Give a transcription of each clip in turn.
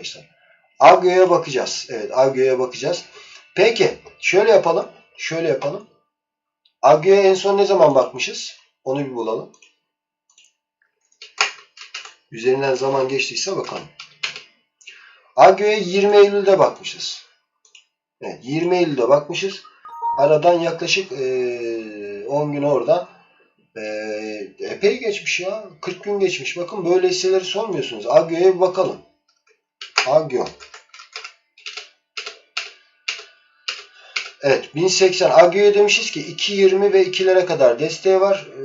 arkadaşlar. Agio'ya bakacağız. Evet Agio'ya bakacağız. Peki şöyle yapalım. Şöyle yapalım. Agio'ya en son ne zaman bakmışız? Onu bir bulalım. Üzerinden zaman geçtiyse bakalım. Agio'ya 20 Eylül'de bakmışız. Evet 20 Eylül'de bakmışız. Aradan yaklaşık ee, 10 gün orada ee, epey geçmiş ya. 40 gün geçmiş. Bakın böyle hisseleri sormuyorsunuz. Agio'ya bir bakalım. Agio. Evet 1080 Agio'ya demişiz ki 2.20 ve 2'lere kadar desteği var. Ee,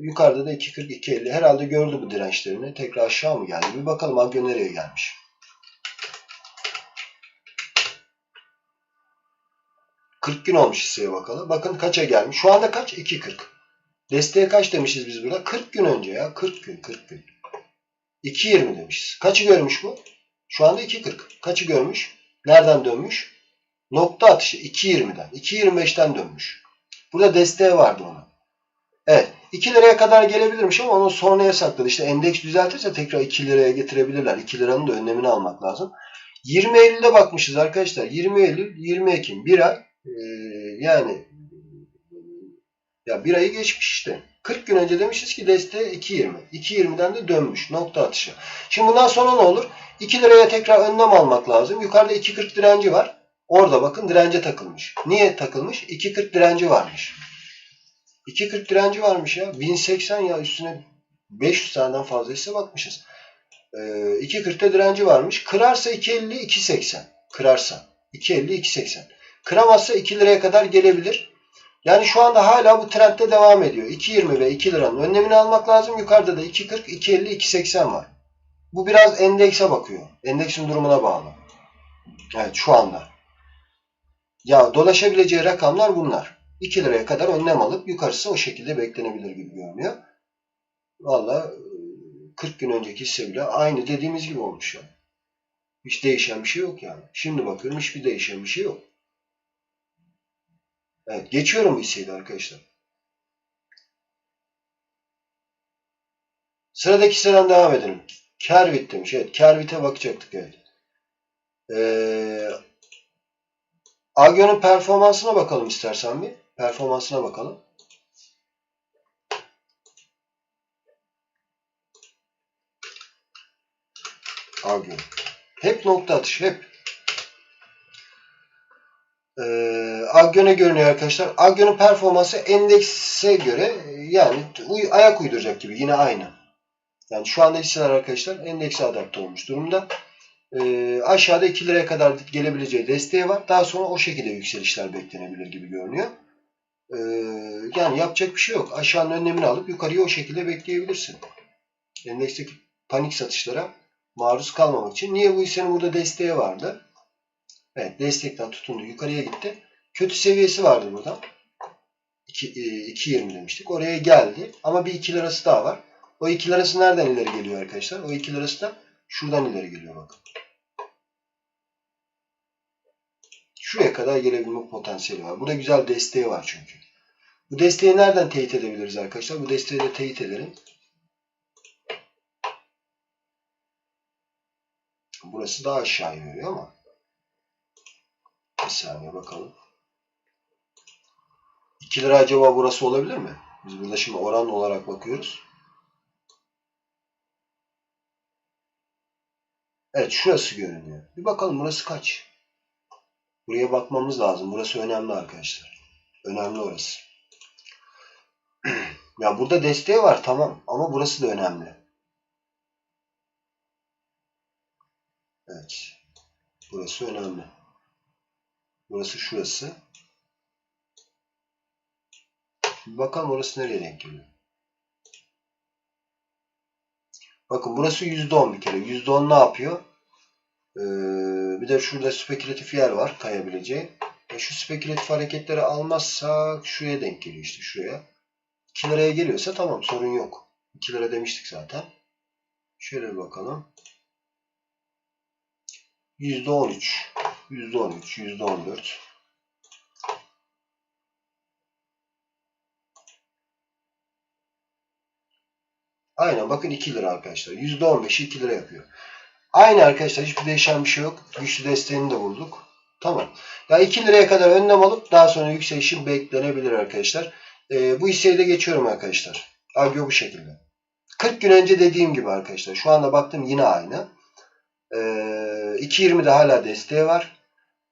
yukarıda da 2.40 2.50 herhalde gördü bu dirençlerini. Tekrar aşağı mı geldi? Bir bakalım Agio nereye gelmiş. ...40 gün olmuş hisseye bakalım. Bakın kaça gelmiş. Şu anda kaç? 2.40. Desteğe kaç demişiz biz burada? 40 gün önce ya. 40 gün. 40 gün. 2.20 demişiz. Kaçı görmüş bu? Şu anda 2.40. Kaçı görmüş? Nereden dönmüş? Nokta atışı 2.20'den. 2.25'ten dönmüş. Burada desteği vardı ona. Evet. 2 liraya kadar gelebilirmiş ama onu sonraya sakladı. İşte endeks düzeltirse tekrar 2 liraya getirebilirler. 2 liranın da önlemini almak lazım. 20 Eylül'de bakmışız arkadaşlar. 20 Eylül, 20 Ekim. Bir ay. Ee, yani ya bir ayı geçmiş işte. 40 gün önce demişiz ki desteği 2.20. 2.20'den de dönmüş. Nokta atışı. Şimdi bundan sonra ne olur? 2 liraya tekrar önlem almak lazım. Yukarıda 2.40 direnci var. Orada bakın dirence takılmış. Niye takılmış? 2.40 direnci varmış. 2.40 direnci varmış ya. 1080 ya üstüne 500 taneden fazla hisse bakmışız. Ee, 2.40'da direnci varmış. Kırarsa 2.50 2.80. Kırarsa 2.50 2.80. Kıramazsa 2 liraya kadar gelebilir. Yani şu anda hala bu trendde devam ediyor. 2.20 ve 2 liranın önlemini almak lazım. Yukarıda da 2.40, 2.50, 2.80 var. Bu biraz endekse bakıyor. Endeksin durumuna bağlı. Evet şu anda. Ya dolaşabileceği rakamlar bunlar. 2 liraya kadar önlem alıp yukarısı o şekilde beklenebilir gibi görünüyor. Valla 40 gün önceki hisse bile aynı dediğimiz gibi olmuş ya. Hiç değişen bir şey yok yani. Şimdi bakıyorum hiçbir değişen bir şey yok. Evet geçiyorum de arkadaşlar. Sıradaki hisseden devam edelim. Kervit demiş. Evet Kervit'e bakacaktık evet. Ee, Agio'nun performansına bakalım istersen bir. Performansına bakalım. Agio. Hep nokta atış. Hep. Ee, Agio ne görünüyor arkadaşlar? Agio'nun performansı endekse göre yani ayak uyduracak gibi. Yine aynı. Yani şu anda hisseler arkadaşlar endekse adapte olmuş durumda. Ee, aşağıda 2 liraya kadar gelebileceği desteği var. Daha sonra o şekilde yükselişler beklenebilir gibi görünüyor. Ee, yani yapacak bir şey yok. Aşağının önlemini alıp yukarıya o şekilde bekleyebilirsin. Endeksteki panik satışlara maruz kalmamak için. Niye bu hissenin burada desteği vardı? Evet destekten tutundu. Yukarıya gitti. Kötü seviyesi vardı burada. 2.20 demiştik. Oraya geldi. Ama bir 2 lirası daha var. O 2 lirası nereden ileri geliyor arkadaşlar? O 2 lirası da şuradan ileri geliyor bakın. Şuraya kadar gelebilme potansiyeli var. Burada güzel desteği var çünkü. Bu desteği nereden teyit edebiliriz arkadaşlar? Bu desteği de teyit edelim. Burası daha aşağı iniyor ama. Bir saniye bakalım. 2 lira acaba burası olabilir mi? Biz burada şimdi oran olarak bakıyoruz. Evet şurası görünüyor. Bir bakalım burası kaç? Buraya bakmamız lazım. Burası önemli arkadaşlar. Önemli orası. ya burada desteği var tamam ama burası da önemli. Evet. Burası önemli. Burası şurası. Bir bakalım orası nereye denk geliyor. Bakın burası %10 bir kere. %10 ne yapıyor? Ee, bir de şurada spekülatif yer var kayabileceği. E şu spekülatif hareketleri almazsak şuraya denk geliyor işte şuraya. 2 liraya geliyorsa tamam sorun yok. 2 lira demiştik zaten. Şöyle bir bakalım. %13, %13, %14. Aynen bakın 2 lira arkadaşlar. %15'i 2 lira yapıyor. Aynı arkadaşlar hiçbir değişen bir şey yok. Güçlü desteğini de bulduk. Tamam. Ya 2 liraya kadar önlem alıp daha sonra yükselişin beklenebilir arkadaşlar. Ee, bu hisseyi de geçiyorum arkadaşlar. Argo bu şekilde. 40 gün önce dediğim gibi arkadaşlar. Şu anda baktım yine aynı. Ee, 2.20'de hala desteği var.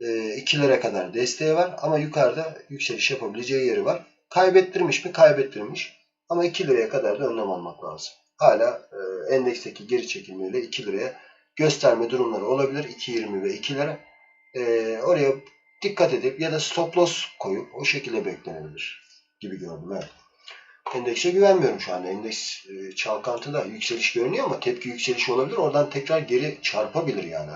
Ee, 2 lira kadar desteği var. Ama yukarıda yükseliş yapabileceği yeri var. Kaybettirmiş mi? Kaybettirmiş. Ama 2 liraya kadar da önlem almak lazım. Hala e, endeksteki geri çekilmeyle 2 liraya gösterme durumları olabilir. 2.20 ve 2 lira. Ee, oraya dikkat edip ya da stop loss koyup o şekilde beklenebilir gibi gördüm. Evet. Endekse güvenmiyorum şu anda. Endeks e, çalkantıda yükseliş görünüyor ama tepki yükselişi olabilir. Oradan tekrar geri çarpabilir yani.